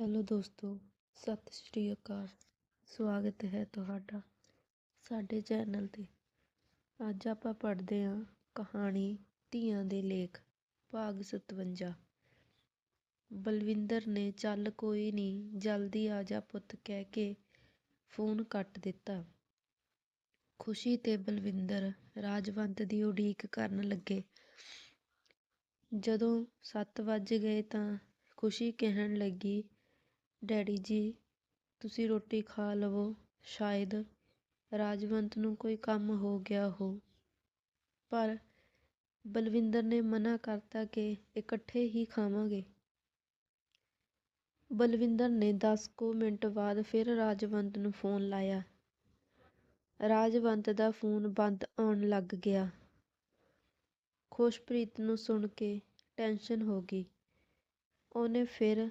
Hello ਦੋਸਤੋ, ਸਤਿ ਸ਼੍ਰੀ ਅਕਾਲ। ਸਵਾਗਤ ਹੈ ਤੁਹਾਡਾ ਸਾਡੇ ਚੈਨਲ ਤੇ। ਅੱਜ ਆਪਾਂ ਪੜ੍ਹਦੇ ਹਾਂ ਕਹਾਣੀ ਧੀਆਂ ਦੇ ਲੇਖ, ਭਾਗ 57 ਬਲਵਿੰਦਰ ਨੇ ਚੱਲ ਕੋਈ ਨਹੀਂ, ਜਲਦੀ ਆ ਜਾ ਪੁੱਤ, ਕਹਿ ਕੇ ਫੋਨ ਕੱਟ ਦਿੱਤਾ। ਖੁਸ਼ੀ ਤੇ ਬਲਵਿੰਦਰ ਰਾਜਵੰਤ ਦੀ ਉਡੀਕ ਕਰਨ ਲੱਗੇ। ਜਦੋਂ 7 ਵੱਜ ਗਏ ਤਾਂ ਖੁਸ਼ੀ ਕਹਿਣ ਲੱਗੀ ਡੈਡੀ ਜੀ, ਤੁਸੀਂ ਰੋਟੀ ਖਾ ਲਵੋ, ਸ਼ਾਇਦ ਰਾਜਵੰਤ ਨੂੰ ਕੋਈ ਕੰਮ ਹੋ ਗਿਆ ਹੋ। ਪਰ ਬਲਵਿੰਦਰ ਨੇ ਮਨਾ ਕਰਤਾ ਕਿ ਇਕੱਠੇ ਹੀ ਖਾਵਾਂਗੇ। ਬਲਵਿੰਦਰ ਨੇ 10 ਕੁ ਮਿੰਟ ਬਾਅਦ ਫਿਰ ਰਾਜਵੰਤ ਨੂੰ ਫੋਨ ਲਾਇਆ। ਰਾਜਵੰਤ ਦਾ ਫੋਨ ਬੰਦ ਆਉਣ ਲੱਗ ਗਿਆ। ਖੁਸ਼ਪ੍ਰੀਤ ਨੂੰ ਸੁਣ ਕੇ ਟੈਨਸ਼ਨ ਹੋ ਗਈ। ਉਹਨੇ ਫਿਰ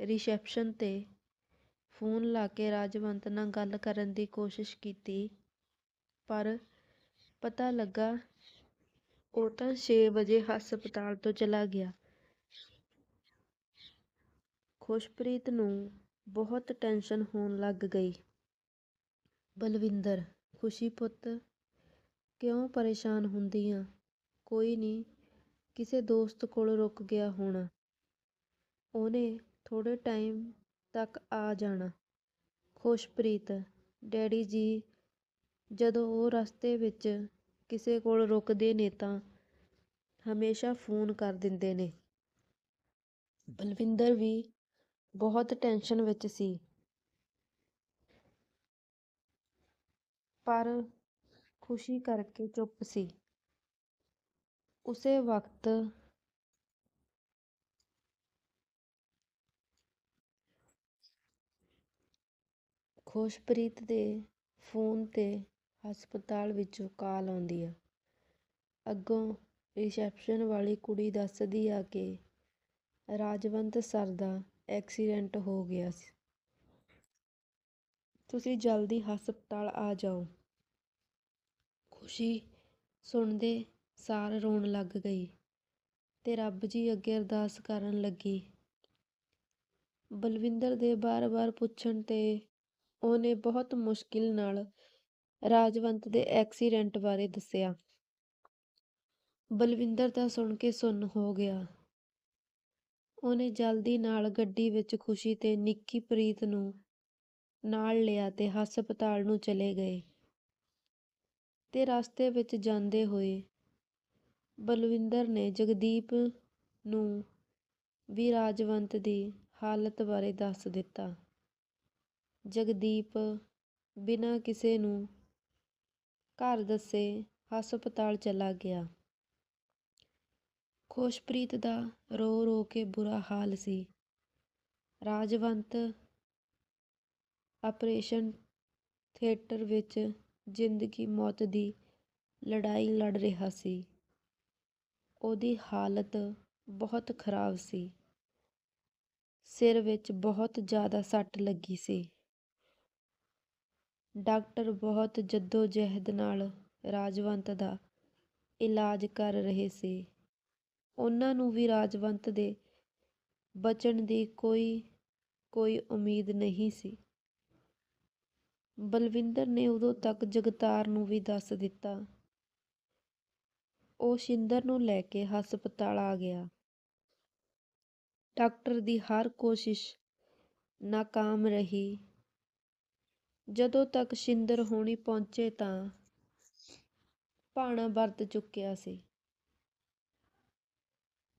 ਰਿਸੈਪਸ਼ਨ ਤੇ ਫੋਨ ਲਾ ਕੇ ਰਾਜਵੰਤ ਨਾਲ ਗੱਲ ਕਰਨ ਦੀ ਕੋਸ਼ਿਸ਼ ਕੀਤੀ, ਪਰ ਪਤਾ ਲੱਗਾ ਉਹ ਤਾਂ 6 ਵਜੇ ਹਸਪਤਾਲ ਤੋਂ ਚਲਾ ਗਿਆ। ਖੁਸ਼ਪ੍ਰੀਤ ਨੂੰ ਬਹੁਤ ਟੈਨਸ਼ਨ ਹੋਣ ਲੱਗ ਗਈ। ਬਲਵਿੰਦਰ, ਖੁਸ਼ੀ ਪੁੱਤ, ਕਿਉਂ ਪਰੇਸ਼ਾਨ ਹੁੰਦੀ ਆ ਕੋਈ ਨਹੀਂ ਕਿਸੇ ਦੋਸਤ ਕੋਲ ਰੁਕ ਗਿਆ ਹੋਣਾ। ਉਹਨੇ ਥੋੜੇ ਟਾਈਮ ਤੱਕ ਆ ਜਾਣਾ। ਖੁਸ਼ਪ੍ਰੀਤ ਡੈਡੀ ਜੀ, ਜਦੋਂ ਉਹ ਰਸਤੇ ਵਿੱਚ ਕਿਸੇ ਕੋਲ ਰੁਕਦੇ ਨੇ ਤਾਂ ਹਮੇਸ਼ਾ ਫੋਨ ਕਰ ਦਿੰਦੇ ਨੇ। ਬਲਵਿੰਦਰ ਵੀ ਬਹੁਤ ਟੈਨਸ਼ਨ ਵਿੱਚ ਸੀ। ਪਰ ਖੁਸ਼ੀ ਕਰਕੇ ਚੁੱਪ ਸੀ। ਉਸੇ ਵਕਤ ਖੁਸ਼ਪ੍ਰੀਤ ਦੇ ਫੋਨ ਤੇ ਹਸਪਤਾਲ ਵਿੱਚੋਂ ਕਾਲ ਆਉਂਦੀ ਆ। ਅੱਗੋਂ ਰਿਸੈਪਸ਼ਨ ਵਾਲੀ ਕੁੜੀ ਦੱਸਦੀ ਆ ਕਿ ਰਾਜਵੰਤ ਸਰ ਦਾ ਐਕਸੀਡੈਂਟ ਹੋ ਗਿਆ ਸੀ। ਤੁਸੀਂ ਜਲਦੀ ਹਸਪਤਾਲ ਆ ਜਾਓ। ਖੁਸ਼ੀ ਸੁਣਦੇ ਸਾਰ ਰੋਣ ਲੱਗ ਗਈ ਤੇ ਰੱਬ ਜੀ ਅੱਗੇ ਅਰਦਾਸ ਕਰਨ ਲੱਗੀ। ਬਲਵਿੰਦਰ ਦੇ ਬਾਰ-ਬਾਰ ਪੁੱਛਣ ਤੇ ਉਹਨੇ ਬਹੁਤ ਮੁਸ਼ਕਿਲ ਨਾਲ ਰਾਜਵੰਤ ਦੇ ਐਕਸੀਡੈਂਟ ਬਾਰੇ ਦੱਸਿਆ। ਬਲਵਿੰਦਰ ਤਾਂ ਸੁਣ ਕੇ ਸੁੰਨ ਹੋ ਗਿਆ। ਉਹਨੇ ਜਲਦੀ ਨਾਲ ਗੱਡੀ ਵਿੱਚ ਖੁਸ਼ੀ ਤੇ ਨਿੱਕੀ ਪ੍ਰੀਤ ਨੂੰ ਨਾਲ ਲਿਆ ਤੇ ਹਸਪਤਾਲ ਨੂੰ ਚਲੇ ਗਏ ਤੇ ਰਸਤੇ ਵਿੱਚ ਜਾਂਦੇ ਹੋਏ ਬਲਵਿੰਦਰ ਨੇ ਜਗਦੀਪ ਨੂੰ ਵੀ ਰਾਜਵੰਤ ਦੀ ਹਾਲਤ ਬਾਰੇ ਦੱਸ ਦਿੱਤਾ। ਜਗਦੀਪ ਬਿਨਾਂ ਕਿਸੇ ਨੂੰ ਘਰ ਦੱਸੇ ਹਸਪਤਾਲ ਚਲਾ ਗਿਆ। ਖੁਸ਼ਪ੍ਰੀਤ ਦਾ ਰੋ ਰੋ ਕੇ ਬੁਰਾ ਹਾਲ ਸੀ। ਰਾਜਵੰਤ ਆਪਰੇਸ਼ਨ ਥੀਏਟਰ ਵਿੱਚ ਜ਼ਿੰਦਗੀ ਮੌਤ ਦੀ ਲੜਾਈ ਲੜ ਰਿਹਾ ਸੀ। ਉਹਦੀ ਹਾਲਤ ਬਹੁਤ ਖਰਾਬ ਸੀ। ਸਿਰ ਵਿੱਚ ਬਹੁਤ ਜ਼ਿਆਦਾ ਸੱਟ ਲੱਗੀ ਸੀ। ਡਾਕਟਰ ਬਹੁਤ ਜੱਦੋ-ਜਹਿਦ ਨਾਲ ਰਾਜਵੰਤ ਦਾ ਇਲਾਜ ਕਰ ਰਹੇ ਸੀ। ਉਹਨਾਂ ਨੂੰ ਵੀ ਰਾਜਵੰਤ ਦੇ ਬਚਣ ਦੀ ਕੋਈ ਕੋਈ ਉਮੀਦ ਨਹੀਂ ਸੀ। ਬਲਵਿੰਦਰ ਨੇ ਉਦੋਂ ਤੱਕ ਜਗਤਾਰ ਨੂੰ ਵੀ ਦੱਸ ਦਿੱਤਾ। ਉਹ ਸ਼ਿੰਦਰ ਨੂੰ ਲੈ ਕੇ ਹਸਪਤਾਲ ਆ ਗਿਆ। ਡਾਕਟਰ ਦੀ ਹਰ ਕੋਸ਼ਿਸ਼ ਨਾਕਾਮ ਰਹੀ। ਜਦੋਂ ਤੱਕ ਸ਼ਿੰਦਰ ਹੋਣੀ ਪਹੁੰਚੇ ਤਾਂ ਭਾਣਾ ਵਰਤ ਚੁੱਕਿਆ ਸੀ।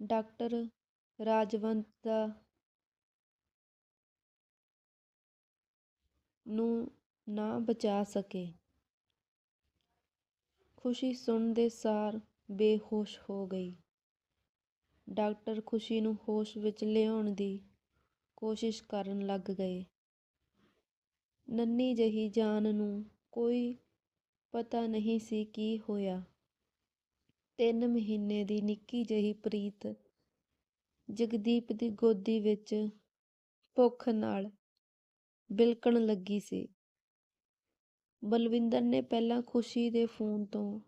ਡਾਕਟਰ ਰਾਜਵੰਤ ਦਾ ਨੂੰ ਨਾ ਬਚਾ ਸਕੇ। ਖੁਸ਼ੀ ਸੁਣਦੇ ਸਾਰ ਬੇਹੋਸ਼ ਹੋ ਗਈ। ਡਾਕਟਰ ਖੁਸ਼ੀ ਨੂੰ ਹੋਸ਼ ਵਿੱਚ ਲਿਆਉਣ ਦੀ ਕੋਸ਼ਿਸ਼ ਕਰਨ ਲੱਗ ਗਏ। ਨੰਨੀ ਜਹੀ ਜਾਨ ਨੂੰ ਕੋਈ ਪਤਾ ਨਹੀਂ ਸੀ ਕੀ ਹੋਇਆ। ਤਿੰਨ ਮਹੀਨੇ ਦੀ ਨਿੱਕੀ ਜਹੀ ਪ੍ਰੀਤ ਜਗਦੀਪ ਦੀ ਗੋਦੀ ਵਿੱਚ ਭੁੱਖ ਨਾਲ ਬਿਲਕਣ ਲੱਗੀ ਸੀ। ਬਲਵਿੰਦਰ ਨੇ ਪਹਿਲਾਂ ਖੁਸ਼ੀ ਦੇ ਫੋਨ ਤੋਂ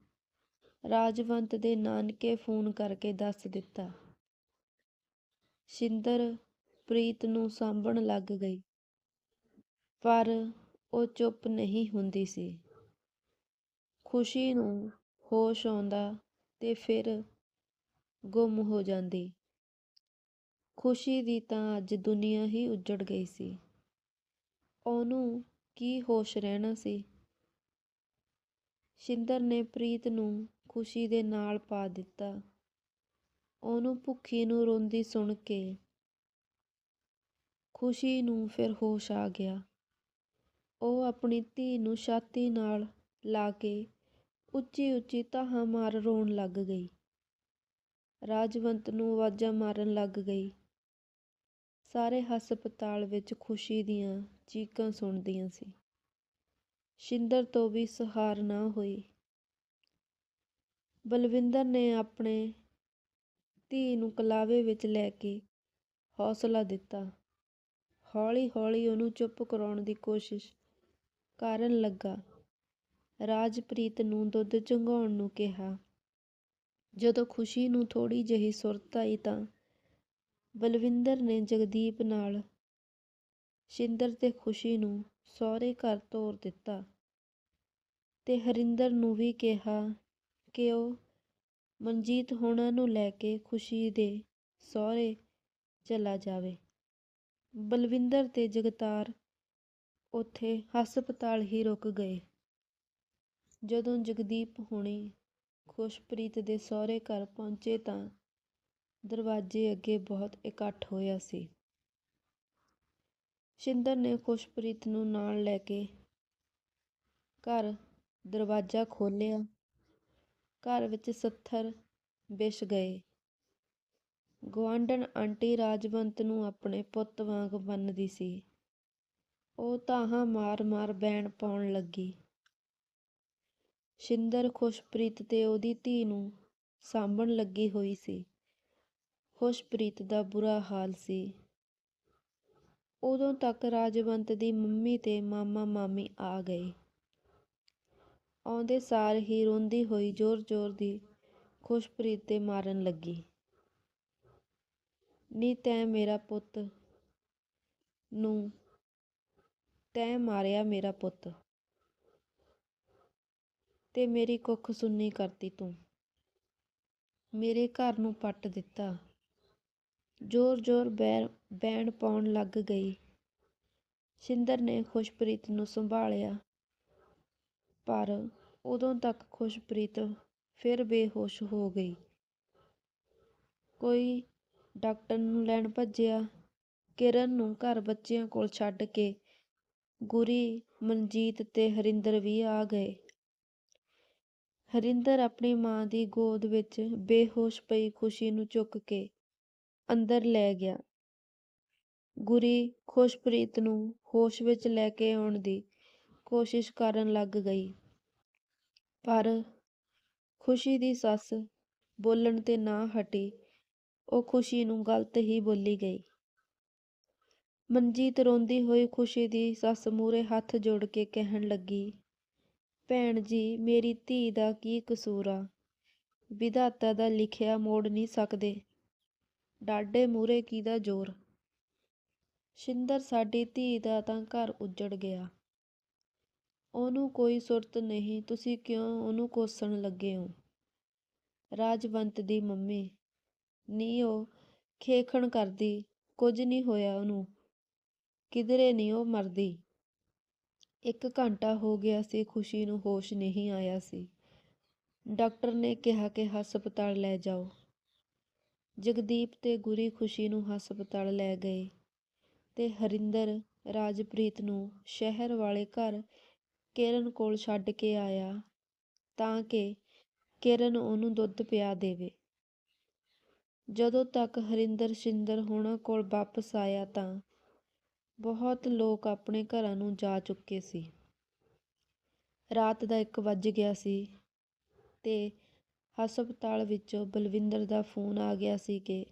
ਰਾਜਵੰਤ ਦੇ ਨਾਨਕੇ ਫੋਨ ਕਰਕੇ ਦੱਸ ਦਿੱਤਾ। ਸ਼ਿੰਦਰ ਪ੍ਰੀਤ ਨੂੰ ਸਾਂਭਣ ਲੱਗ ਗਈ। ਪਰ ਉਹ ਚੁੱਪ ਨਹੀਂ ਹੁੰਦੀ ਸੀ। ਖੁਸ਼ੀ ਨੂੰ ਹੋਸ਼ ਆਉਂਦਾ ਤੇ ਫਿਰ ਗੁੰਮ ਹੋ ਜਾਂਦੀ। ਖੁਸ਼ੀ ਦੀ ਤਾਂ ਅੱਜ ਦੁਨੀਆ ਹੀ ਉੱਜੜ ਗਈ ਸੀ। ਉਹਨੂੰ ਕੀ ਹੋਸ਼ ਰਹਿਣਾ ਸੀ? ਸ਼ਿੰਦਰ ਨੇ ਪ੍ਰੀਤ ਨੂੰ ਖੁਸ਼ੀ ਦੇ ਨਾਲ ਪਾ ਦਿੱਤਾ। ਉਹਨੂੰ ਭੁੱਖੀ ਨੂੰ ਰੋਂਦੀ ਸੁਣ ਕੇ ਖੁਸ਼ੀ ਨੂੰ ਫਿਰ ਹੋਸ਼ ਆ ਗਿਆ। ਉਹ ਆਪਣੀ ਧੀ ਨੂੰ ਛਾਤੀ ਨਾਲ ਲਾ ਕੇ ਉੱਚੀ ਉੱਚੀ ਧਾਹਾਂ ਮਾਰ ਰੋਣ ਲੱਗ ਗਈ। ਰਾਜਵੰਤ ਨੂੰ ਆਵਾਜ਼ਾਂ ਮਾਰਨ ਲੱਗ ਗਈ। ਸਾਰੇ ਹਸਪਤਾਲ ਵਿੱਚ ਖੁਸ਼ੀ ਦੀਆਂ ਚੀਕਾਂ ਸੁਣਦੀਆਂ ਸੀ। ਸ਼ਿੰਦਰ ਤੋਂ ਵੀ ਸਹਾਰ ਨਾ ਹੋਈ। ਬਲਵਿੰਦਰ ਨੇ ਆਪਣੇ ਧੀ ਨੂੰ ਕਲਾਵੇ ਵਿੱਚ ਲੈ ਕੇ ਹੌਸਲਾ ਦਿੱਤਾ। ਹੌਲੀ ਹੌਲੀ ਉਹਨੂੰ ਚੁੱਪ ਕਰਾਉਣ ਦੀ ਕੋਸ਼ਿਸ਼ ਕਰਨ ਲੱਗਾ। ਰਾਜਪ੍ਰੀਤ ਨੂੰ ਦੁੱਧ ਚੁੰਘਾਉਣ ਨੂੰ ਕਿਹਾ। ਜਦੋਂ ਖੁਸ਼ੀ ਨੂੰ ਥੋੜੀ ਜਿਹੀ ਸੁਰਤ ਆਈ ਤਾਂ ਬਲਵਿੰਦਰ ਨੇ ਜਗਦੀਪ ਨਾਲ ਸ਼ਿੰਦਰ ਤੇ ਖੁਸ਼ੀ ਨੂੰ ਸਹੁਰੇ ਘਰ ਤੋਰ ਦਿੱਤਾ ਤੇ ਹਰਿੰਦਰ ਨੂੰ ਵੀ ਕਿਹਾ ਕਿ ਉਹ ਮਨਜੀਤ ਹੋਣਾ ਨੂੰ ਲੈ ਕੇ ਖੁਸ਼ੀ ਦੇ ਸਹੁਰੇ ਚਲਾ ਜਾਵੇ। ਬਲਵਿੰਦਰ ਤੇ ਜਗਤਾਰ ਉੱਥੇ ਹਸਪਤਾਲ ਹੀ ਰੁਕ ਗਏ। ਜਦੋਂ ਜਗਦੀਪ ਹੁਣੀ ਖੁਸ਼ਪ੍ਰੀਤ ਦੇ ਸਹੁਰੇ ਘਰ ਪਹੁੰਚੇ ਤਾਂ ਦਰਵਾਜ਼ੇ ਅੱਗੇ ਬਹੁਤ ਇਕੱਠ ਹੋਇਆ ਸੀ। ਸ਼ਿੰਦਰ ਨੇ ਖੁਸ਼ਪ੍ਰੀਤ ਨੂੰ ਨਾਲ ਲੈ ਕੇ ਘਰ ਦਰਵਾਜ਼ਾ ਖੋਲ੍ਹਿਆ। ਘਰ ਵਿੱਚ ਸੱਥਰ ਵਿਛ ਗਏ। ਗੁਆਂਢਣ ਆਂਟੀ ਰਾਜਵੰਤ ਨੂੰ ਆਪਣੇ ਪੁੱਤ ਵਾਂਗ ਮੰਨਦੀ ਸੀ। ਉਹ ਤਾਹਾਂ ਮਾਰ ਮਾਰ ਬੈਣ ਪਾਉਣ ਲੱਗੀ। ਸ਼ਿੰਦਰ ਖੁਸ਼ਪ੍ਰੀਤ ਤੇ ਉਹਦੀ ਧੀ ਨੂੰ ਸਾਂਭਣ ਲੱਗੀ ਹੋਈ ਸੀ। ਖੁਸ਼ਪ੍ਰੀਤ ਦਾ ਬੁਰਾ ਹਾਲ ਸੀ। ਉਦੋਂ ਤੱਕ ਰਾਜਵੰਤ ਦੀ ਮੰਮੀ ਤੇ ਮਾਮਾ ਮਾਮੀ ਆ ਗਏ। ਆਉਂਦੇ ਸਾਰ ਹੀ ਰੋਂਦੀ ਹੋਈ ਜ਼ੋਰ ਜ਼ੋਰ ਦੀ ਖੁਸ਼ਪ੍ਰੀਤ ਤੇ ਮਾਰਨ ਲੱਗੀ। ਨੀ ਤੈਂ ਮੇਰਾ ਪੁੱਤ ਨੂੰ ਤੈਂ ਮਾਰਿਆ ਮੇਰਾ ਪੁੱਤ। ਤੇ ਮੇਰੀ ਕੁੱਖ ਸੁੰਨੀ ਕਰਤੀ ਤੂੰ। ਮੇਰੇ ਘਰ ਨੂੰ ਪੱਟ ਦਿੱਤਾ। ਜ਼ੋਰ ਜ਼ੋਰ ਬੈਣ ਬੈਣ ਪਾਉਣ ਲੱਗ ਗਈ। ਸ਼ਿੰਦਰ ਨੇ ਖੁਸ਼ਪ੍ਰੀਤ ਨੂੰ ਸੰਭਾਲਿਆ। ਪਰ ਉਦੋਂ ਤੱਕ ਖੁਸ਼ਪ੍ਰੀਤ ਫਿਰ ਬੇਹੋਸ਼ ਹੋ ਗਈ। ਕੋਈ ਡਾਕਟਰ ਨੂੰ ਲੈਣ ਭੱਜਿਆ। ਕਿਰਨ ਨੂੰ ਘਰ ਬੱਚਿਆਂ ਕੋਲ ਛੱਡ ਕੇ ਗੁਰੀ, ਮਨਜੀਤ ਤੇ ਹਰਿੰਦਰ ਵੀ ਆ ਗਏ। ਹਰਿੰਦਰ ਆਪਣੀ ਮਾਂ ਦੀ ਗੋਦ ਵਿੱਚ ਬੇਹੋਸ਼ ਪਈ ਖੁਸ਼ੀ ਨੂੰ ਚੁੱਕ ਕੇ ਅੰਦਰ ਲੈ ਗਿਆ। ਗੁਰੀ ਖੁਸ਼ਪ੍ਰੀਤ ਨੂੰ ਹੋਸ਼ ਵਿੱਚ ਲੈ ਕੇ ਆਉਣ ਦੀ ਕੋਸ਼ਿਸ਼ ਕਰਨ ਲੱਗ ਗਈ। ਪਰ ਖੁਸ਼ੀ ਦੀ ਸੱਸ ਬੋਲਣ ਤੇ ਨਾ ਹਟੀ, ਉਹ ਖੁਸ਼ੀ ਨੂੰ ਗਲਤ ਹੀ ਬੋਲੀ ਗਈ। ਮਨਜੀਤ ਰੋਂਦੀ ਹੋਈ ਖੁਸ਼ੀ ਦੀ ਸੱਸ ਮੂਹਰੇ ਹੱਥ ਜੋੜ ਕੇ ਕਹਿਣ ਲੱਗੀ, ਭੈਣ ਜੀ, ਮੇਰੀ ਧੀ ਦਾ ਕੀ ਕਸੂਰ ਆ? ਵਿਧਾਤਾ ਦਾ ਲਿਖਿਆ ਮੋੜ ਨਹੀਂ ਸਕਦੇ। ਡਾਡੇ ਮੂਹਰੇ ਕਿਹਦਾ ਜ਼ੋਰ? ਸ਼ਿੰਦਰ ਸਾਡੀ ਧੀ ਦਾ ਤਾਂ ਘਰ ਉੱਜੜ ਗਿਆ। ਉਹਨੂੰ ਕੋਈ ਸੁਰਤ ਨਹੀਂ, ਤੁਸੀਂ ਕਿਉਂ ਉਹਨੂੰ ਕੋਸਣ ਲੱਗੇ ਹੋ? ਰਾਜਵੰਤ ਦੀ ਮੰਮੀ, ਨੀ ਉਹ ਖੇਖਣ ਕਰਦੀ, ਕੁਝ ਨਹੀਂ ਹੋਇਆ ਉਹਨੂੰ। ਕਿਧਰੇ ਨਹੀਂ ਉਹ ਮਰਦੀ। ਇੱਕ ਘੰਟਾ ਹੋ ਗਿਆ ਸੀ, ਖੁਸ਼ੀ ਨੂੰ ਹੋਸ਼ ਨਹੀਂ ਆਇਆ ਸੀ। ਡਾਕਟਰ ਨੇ ਕਿਹਾ ਕਿ ਹਸਪਤਾਲ ਲੈ ਜਾਓ। ਜਗਦੀਪ ਤੇ ਗੁਰੀ ਖੁਸ਼ੀ ਨੂੰ ਹਸਪਤਾਲ ਲੈ ਗਏ ਤੇ ਹਰਿੰਦਰ, ਰਾਜਪ੍ਰੀਤ ਨੂੰ ਸ਼ਹਿਰ ਵਾਲੇ ਘਰ ਕਿਰਨ ਕੋਲ ਛੱਡ ਕੇ ਆਇਆ ਤਾਂ ਕਿ ਕਿਰਨ ਉਹਨੂੰ ਦੁੱਧ ਪਿਆ ਦੇਵੇ। ਜਦੋਂ ਤੱਕ ਹਰਿੰਦਰ ਸ਼ਿੰਦਰ ਹੋਣਾ ਕੋਲ ਵਾਪਸ ਆਇਆ ਤਾਂ ਬਹੁਤ ਲੋਕ ਆਪਣੇ ਘਰਾਂ ਨੂੰ ਜਾ ਚੁੱਕੇ ਸੀ। ਰਾਤ ਦਾ 1 ਵੱਜ ਗਿਆ ਸੀ ਤੇ ਹਸਪਤਾਲ ਵਿੱਚੋਂ ਬਲਵਿੰਦਰ ਦਾ ਫੋਨ ਆ ਗਿਆ ਸੀ ਕਿ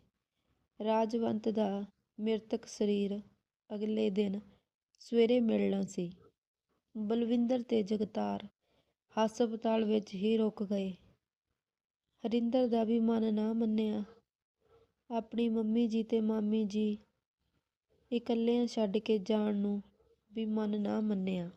ਰਾਜਵੰਤ ਦਾ ਮ੍ਰਿਤਕ ਸਰੀਰ ਅਗਲੇ ਦਿਨ ਸਵੇਰੇ ਮਿਲਣਾ ਸੀ। ਬਲਵਿੰਦਰ ਤੇ ਜਗਤਾਰ ਹਸਪਤਾਲ ਵਿੱਚ ਹੀ ਰੁਕ ਗਏ। ਹਰਿੰਦਰ ਦਾ ਵੀ ਮਨ ਨਾ ਮੰਨਿਆ। ਆਪਣੀ ਮੰਮੀ ਜੀ ਤੇ ਮਾਮੀ ਜੀ ਇਕੱਲਿਆਂ ਛੱਡ ਕੇ ਜਾਣ ਨੂੰ ਵੀ ਮਨ ਨਾ ਮੰਨਿਆ।